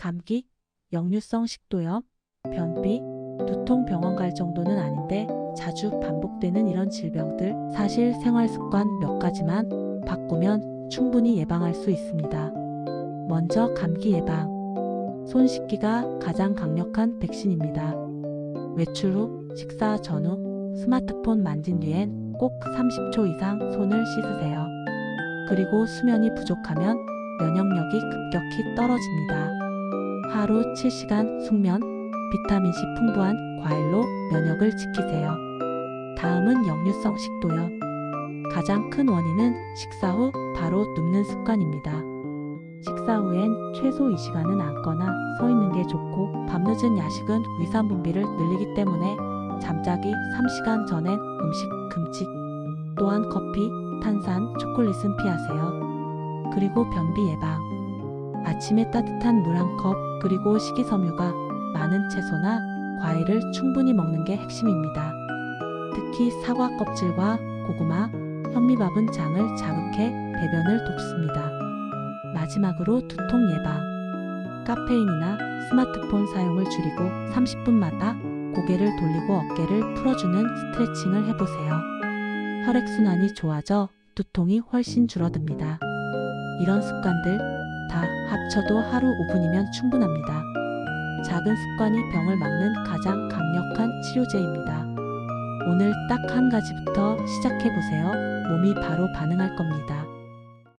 감기, 역류성 식도염, 변비, 두통 병원 갈 정도는 아닌데 자주 반복되는 이런 질병들 사실 생활 습관 몇 가지만 바꾸면 충분히 예방할 수 있습니다. 먼저 감기 예방. 손 씻기가 가장 강력한 백신입니다. 외출 후, 식사 전후, 스마트폰 만진 뒤엔 꼭 30초 이상 손을 씻으세요. 그리고 수면이 부족하면 면역력이 급격히 떨어집니다. 하루 7시간 숙면, 비타민C 풍부한 과일로 면역을 지키세요. 다음은 역류성 식도염. 가장 큰 원인은 식사 후 바로 눕는 습관입니다. 식사 후엔 최소 2시간은 앉거나 서 있는 게 좋고 밤늦은 야식은 위산 분비를 늘리기 때문에 잠자기 3시간 전엔 음식 금지. 또한 커피, 탄산, 초콜릿은 피하세요. 그리고 변비 예방. 아침에 따뜻한 물 한 컵, 그리고 식이섬유가 많은 채소나 과일을 충분히 먹는 게 핵심입니다. 특히 사과 껍질과 고구마, 현미밥은 장을 자극해 배변을 돕습니다. 마지막으로 두통 예방. 카페인이나 스마트폰 사용을 줄이고 30분마다 고개를 돌리고 어깨를 풀어주는 스트레칭을 해보세요. 혈액순환이 좋아져 두통이 훨씬 줄어듭니다. 이런 습관들 다 합쳐도 하루 5분이면 충분합니다. 작은 습관이 병을 막는 가장 강력한 치료제입니다. 오늘 딱 한 가지부터 시작해보세요. 몸이 바로 반응할 겁니다.